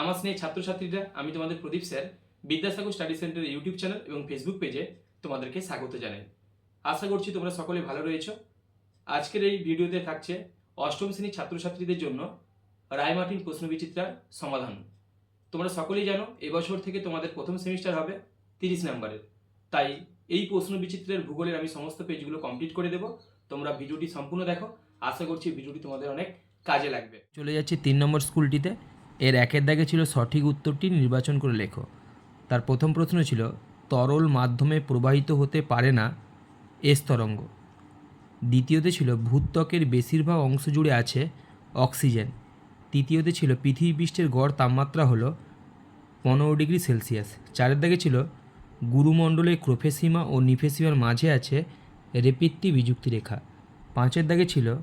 আমার স্নেহ ছাত্রছাত্রীরা, আমি তোমাদের Pradip sir, Vidyasagar study center YouTube channel এবং ফেসবুক পেজে তোমাদেরকে স্বাগত জানাই। আশা করছি তোমরা সকলে ভালো রয়েছো। আজকের এই ভিডিওতে থাকছে অষ্টম শ্রেণির ছাত্রছাত্রীদের জন্য রায়মার্টিন প্রশ্নবিচিত্রার সমাধান। তোমরা সকলেই জানো, এবছর থেকে তোমাদের প্রথম সেমিস্টার হবে তিরিশ নাম্বারের। তাই এই প্রশ্ন বিচিত্রের ভূগোলের আমি সমস্ত পেজগুলো কমপ্লিট করে দেবো। তোমরা ভিডিওটি সম্পূর্ণ দেখো। আশা করছি ভিডিওটি তোমাদের অনেক কাজে লাগবে। চলে যাচ্ছি তিন নম্বর স্কুলটিতে। এর একের দাগে ছিল সঠিক উত্তরটি নির্বাচন করে লেখো। তার প্রথম প্রশ্ন ছিল, তরল মাধ্যমে প্রবাহিত হতে পারে না এস তরঙ্গ। দ্বিতীয়তে ছিল ভূত্বকের বেশিরভাগ অংশ জুড়ে আছে অক্সিজেন। তৃতীয়তে ছিল, পৃথিবী পৃষ্ঠের গড় তাপমাত্রা হলো পনেরো ডিগ্রি সেলসিয়াস। চারের দাগে ছিল, গুরুমণ্ডলে ক্রোফেসিমা ও নিফেসিমার মাঝে আছে রেপিত্তি বিযুক্তি রেখা। পাঁচের দাগে ছিল,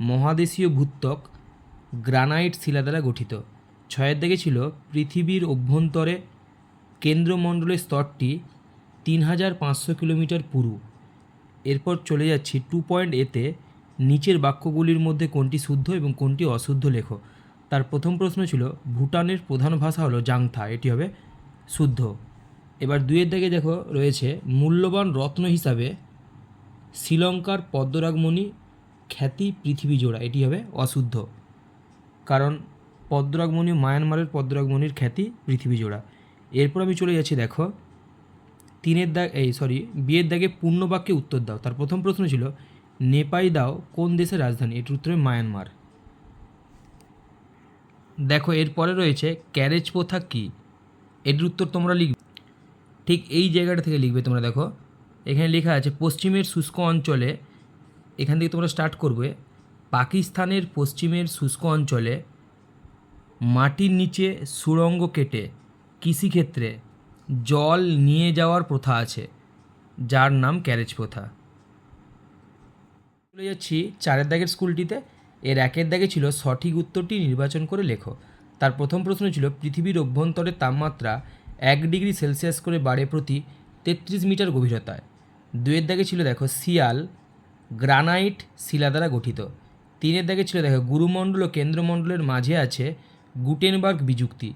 মহাদেশীয় ভূত্বক গ্রানাইট শিলা দ্বারা গঠিত। ছয়ের দিকে ছিল পৃথিবীর অভ্যন্তরে কেন্দ্রমণ্ডলের স্তরটি তিন হাজার পাঁচশো কিলোমিটার পুরু। এরপর চলে যাচ্ছি টু পয়েন্ট এতে নিচের বাক্যগুলির মধ্যে কোনটি শুদ্ধ এবং কোনটি অশুদ্ধ লেখো। তার প্রথম প্রশ্ন ছিল, ভুটানের প্রধান ভাষা হলো জাংথা, এটি হবে শুদ্ধ। এবার দুইয়ের দিকে দেখো, রয়েছে মূল্যবান রত্ন হিসাবে শ্রীলঙ্কার পদ্মরাগমণি খ্যাতি পৃথিবী জোড়া, এটি হবে অশুদ্ধ। কারণ পদ্মরাগমণি মায়ানমারের পদ্মরাগমণির খ্যাতি পৃথিবী জোড়া। এরপর আমি চলে যাচ্ছি, দেখো, তিনের দাগ, এই সরি বিয়ের দাগে পূর্ণ বাক্যে উত্তর দাও। তার প্রথম প্রশ্ন ছিল, নেপাই দাও কোন দেশের রাজধানী? এটির উত্তরে মায়ানমার। দেখো এরপরে রয়েছে, ক্যারেজ প্রথা কী? এটির উত্তর তোমরা লিখবে। ঠিক এই জায়গাটা থেকে লিখবে তোমরা, দেখো। এখানে লেখা আছে, পশ্চিমের শুষ্ক অঞ্চলে, এখান থেকে তোমরা স্টার্ট করবে, পাকিস্তানের পশ্চিমের শুষ্ক অঞ্চলে মাটির নিচে সুড়ঙ্গ কেটে কৃষিক্ষেত্রে জল নিয়ে যাওয়ার প্রথা আছে, যার নাম ক্যারেজ প্রথা। চলে যাচ্ছি চারের দাগের স্কুলটিতে। এর একের দাগে ছিল সঠিক উত্তরটি নির্বাচন করে লেখো। তার প্রথম প্রশ্ন ছিল, পৃথিবীর অভ্যন্তরের তাপমাত্রা এক ডিগ্রি সেলসিয়াস করে বাড়ে প্রতি তেত্রিশ মিটার গভীরতায়। দুয়ের দাগে ছিল, দেখো, সিয়াল, গ্রানাইট, শিলা দ্বারা গঠিত। তিনের দাগে ছিল, দেখো, গুরুমণ্ডল ও কেন্দ্রমণ্ডলের মাঝে আছে গুটেনবার্গ বিযুক্তি।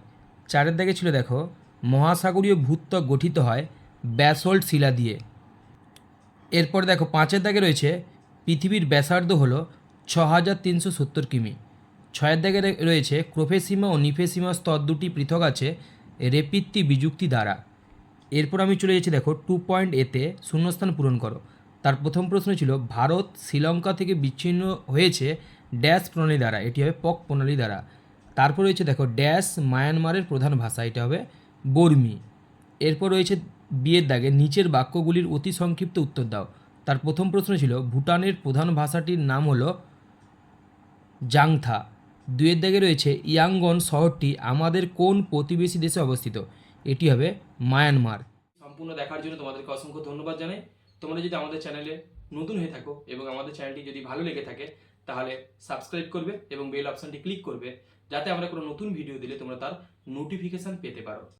চারের দাগে ছিল দেখো, মহাসাগরীয় ভূত্বক গঠিত হয় ব্যাসল্ট শিলা দিয়ে। এরপর দেখো, পাঁচের দাগে রয়েছে, পৃথিবীর ব্যাসার্ধ হলো ছ হাজার তিনশো সত্তর কিমি। ছয়ের দাগে রয়েছে, ক্রোফেসিমা ও নিফেসিমা স্তর দুটি পৃথক আছে রেপিত্তি বিযুক্তি দ্বারা। এরপর আমি চলে যাচ্ছি দেখো, টু পয়েন্ট এতে শূন্যস্থান পূরণ করো। তার প্রথম প্রশ্ন ছিল, ভারত শ্রীলঙ্কা থেকে বিচ্ছিন্ন হয়েছে ড্যাশ প্রণালী দ্বারা, এটি হবে পক প্রণালী দ্বারা। তারপর রয়েছে দেখো, ড্যাশ মায়ানমারের প্রধান ভাষা, এটা হবে বর্মি। এরপর রয়েছে বিয়ের দাগে, নিচের বাক্যগুলির অতি সংক্ষিপ্ত উত্তর দাও। তার প্রথম প্রশ্ন ছিল, ভুটানের প্রধান ভাষাটির নাম হলো জাংথা। দুয়ের দাগে রয়েছে ইয়াঙ্গন শহরটি আমাদের কোন প্রতিবেশী দেশে অবস্থিত? এটি হবে মায়ানমার। সম্পূর্ণ দেখার জন্য তোমাদেরকে অসংখ্য ধন্যবাদ জানাই। তোমরা যদি আমাদের চ্যানেলে নতুন হয়ে থাকো এবং আমাদের চ্যানেলটি যদি ভালো লেগে থাকে তাহলে সাবস্ক্রাইব করবে এবং বেল অপশনটি ক্লিক করবে, যাতে আমরা কোনো নতুন ভিডিও দিলে তোমরা তার নোটিফিকেশান পেতে পারো।